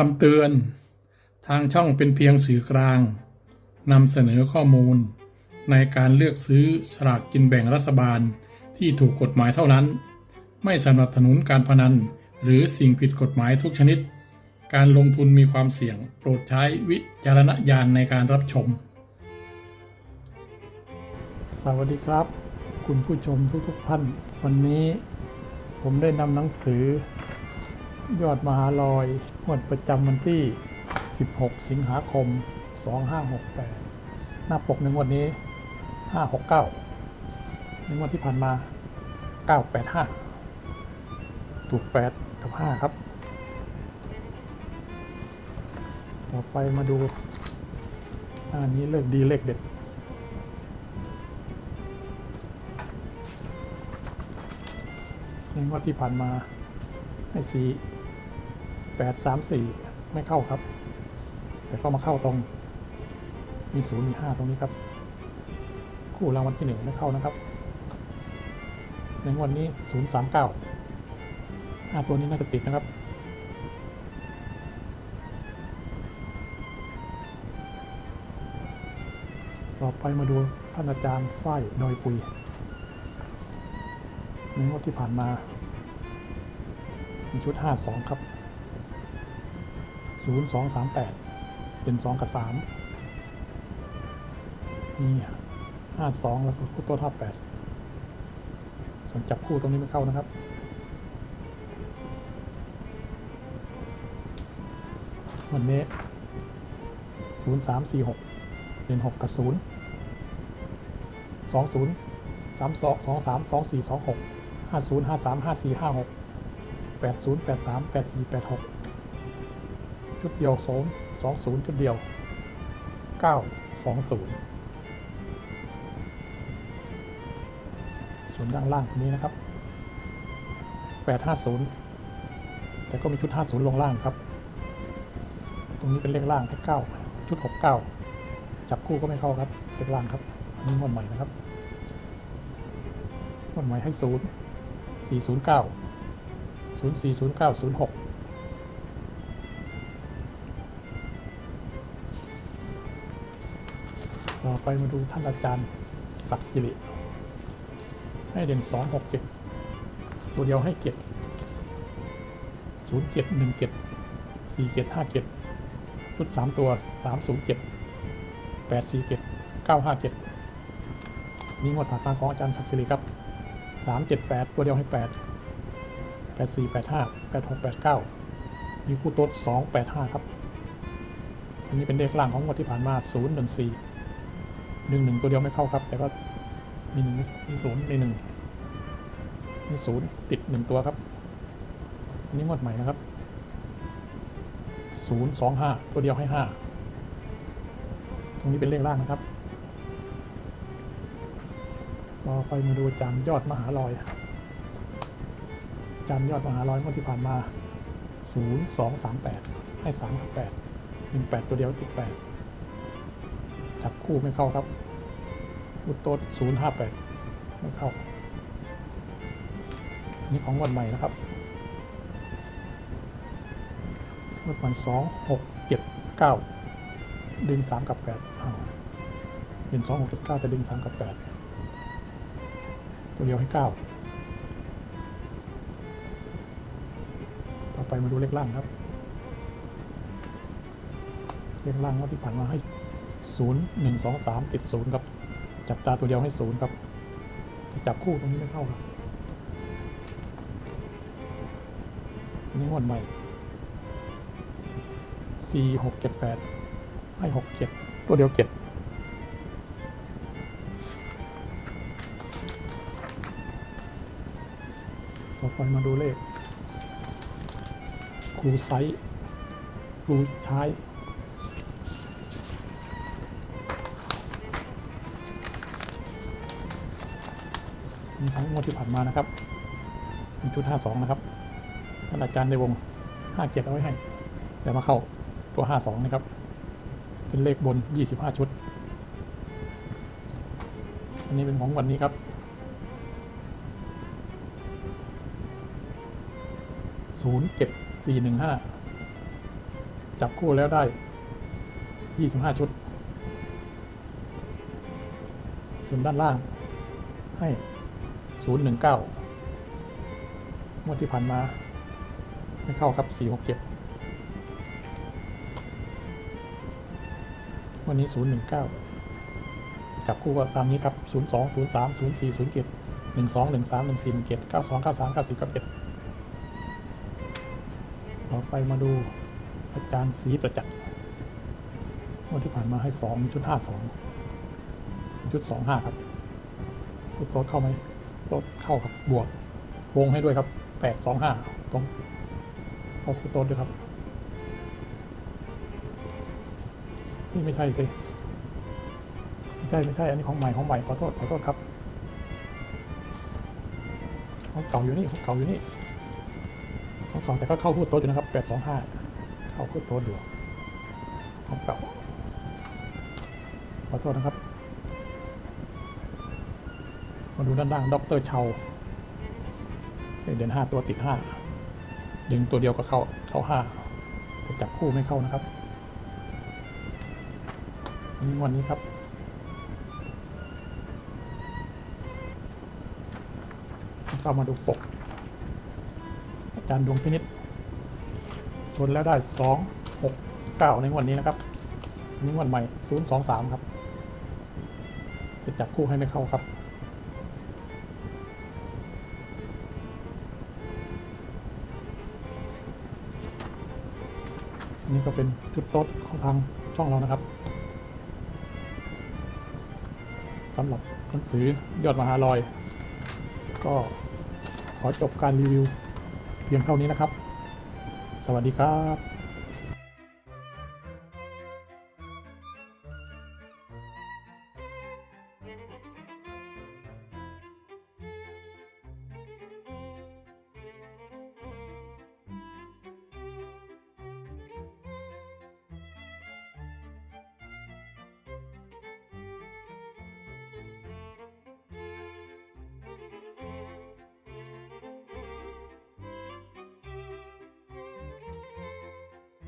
คำเตือน ทางช่องเป็นเพียงสื่อกลางนำเสนอข้อมูล ในการเลือกซื้อฉลากกินแบ่งรัฐบาลที่ถูกกฎหมายเท่านั้น ไม่สนับสนุนการพนัน หรือสิ่งผิดกฎหมายทุกชนิด การลงทุนมีความเสี่ยง โปรดใช้วิจารณญาณในการรับชม สวัสดีครับ คุณผู้ชมทุกๆทท่าน วันนี้ผมได้นำหนังสือ ยอดมหาลอยงวดประจำวันที่ 16 สิงหาคม 2568 หน้าปกในงวดนี้ 569 ในงวดที่ผ่านมา 985 ถูก 8 กับ 5 ครับ ต่อไปมาดูอันนี้เลขดีเลขเด็ดในงวดที่ผ่านมาให้สี แปดสามสี่ไม่เข้าครับ แต่ก็มาเข้าตรง มีศูนย์มีห้าตรงนี้ครับ คู่รางวัลที่หนึ่งไม่เข้านะครับ ในวดนี้ศูนย์สามเก้าห้าตัวนี้น่าจะติดนะครับต่อไปมาดูท่านอาจารย์ฝ้ายดอยปุยในงวดที่ผ่านมาเป็นชุด 52 ครับ 0 2 3 8 เป็น 2 กับ 3 นี่5 2 แล้วก็คู่ตัวท่า8ส่วนจับคู่ตรงนี้ไม่เข้านะครับ วันนี้ 0 3 4 6 เป็น 6 กับ 0 2 0 3 2 2 3 2 4 2 6 5 0 5 3 5 4 5 6 8 0 8 3 8 4 8 6 ชุดเดียวสองสองศูนย์ชุดเดียวเก้าสองศูนย์ส่วนด้านล่างตรงนี้นะครับแปดห้าศูนย์แต่ก็มีชุดห้าศูนย์ลงล่างครับ ตรงนี้เป็นเลขล่างเลขเก้าชุดหกเก้าจับคู่ก็ไม่เข้าครับเลขล่างครับอันนี่งวดใหม่นะครับงวดใหม่ให้ศูนย์409 0409 06 ต่อไปมาดูท่านอาจารย์ศักดิ์สิริ ให้เด่น267ตัวเดียวให้เก็บ0717 4757ชุด3ตัว307 847 957นี่งวดผ่านทางของอาจารย์ศักดิ์สิริครับสามเจ็ดแปดตัวเดียวให้แปดแปดสี่แปดห้าแปดหกแปดเก้ามีคู่โต๊ดสองแปดห้าครับอันนี้เป็นเลขล่างของงวดที่ผ่านมาศูนย์หนึ่งสี่ หนึ่งหนึ่งตัวเดียวไม่เข้าครับ แต่ก็มีหนึ่งมีศูนย์ในหนึ่งมีศูนย์ติดหนึ่งตัวครับอันนี้งวดใหม่นะครับศูนย์สองห้าตัวเดียวให้ห้าตรงนี้เป็นเลขล่างนะครับต่อไปมาดูจานยอดมหาลอยจานยอดมหาลอยเมื่อที่ผ่านมา 0 2 3 8 ให้3กับ8 1 8 ตัวเดียวติด8 จับคู่ไม่เข้าครับอุดโต๊ด0 5 8ไม่เข้า นี่ของวันใหม่นะครับเมื่อวัน2 6 7 9ดึง3กับ8อ้าวดึง2 6 7 9จะดึง3กับ8ตัวเดียวให้9ต่อไปมาดูเลขล่างครับเลขล่างว่าที่ผ่านมาให้ 0 1 2 3 ติด 0 ครับ จับตาตัวเดียวให้ 0 ครับจับคู่ตรงนี้ไม่เข้าครับอันนี้งวดใหม่4 6 7 8ให้6 7ตัวเดียว7ต่อไปมาดูเลขครูไซส์ครูใช้ มีทั้งหมดที่ผ่านมานะครับเป็นชุด 52 นะครับท่านอาจารย์ในวง 5 เกียรติเอาไว้ให้ แต่มาเข้าตัว 52 นะครับ เป็นเลขบน 25 ชุด อันนี้เป็นของวันนี้ครับศูนย์เจ็ดสี่หนึ่งห้าจับคู่แล้วได้ยี่สิบห้าชุด ส่วนด้านล่างให้ ศูนย์หนึ่งเก้างวดที่ผ่านมา ไม่เข้าครับสี่หกเจ็ดวันนี้ศูนย์หนึ่งเก้าจับคู่ก็ตามนี้ครับศูนย์สองศูนย์สามศูนย์สี่ศูนย์เจ็ดหนึ่งสองหนึ่งสามหนึ่งสี่หนึ่งเจ็ดเก้าสองเก้าสามเก้าสี่เก้าเจ็ดต่อไปมาดูอาจารย์ศรีประจักษ์วันที่ผ่านมาให้สองจุดห้าสองจุดสองห้าครับโต๊ดเข้าไหม โต๊ดเข้าครับบวกวงให้ด้วยครับแปดสองห้าตรงเข้าคู่ต๊ดด้วยครับ นี่ไม่ใช่สิไม่ใช่ไม่ใช่ อันนี้ของใหม่ของใหม่ขอโทษขอโทษครับของเก่าอยู่นี่ของเก่าอยู่นี่ของเก่าแต่ก็เข้าคู่โต๊ดอยู่นะครับแปดสองห้าเข้าคู่โต๊ดอยู่ของเก่าขอโทษนะครับ มาดูด้านล่างด็อกเตอร์เชาเด่นห้าตัวติดห้าดึงตัวเดียวก็เข้าเข้าห้าแต่จับคู่ไม่เข้านะครับนี่วันนี้ครับเรามาดูปก อาจารย์ดวงพินิษชนแล้วได้สองหกเก้าในวันนี้นะครับอันนี้วันใหม่ศูนย์สองสามครับจะจับคู่ให้ไม่เข้าครับ นี่ก็เป็นชุดโต๊ดของทางช่องเรานะครับสำหรับหนังสือยอดมหาลอย ก็ขอจบการรีวิวเพียงเท่านี้นะครับ สวัสดีครับ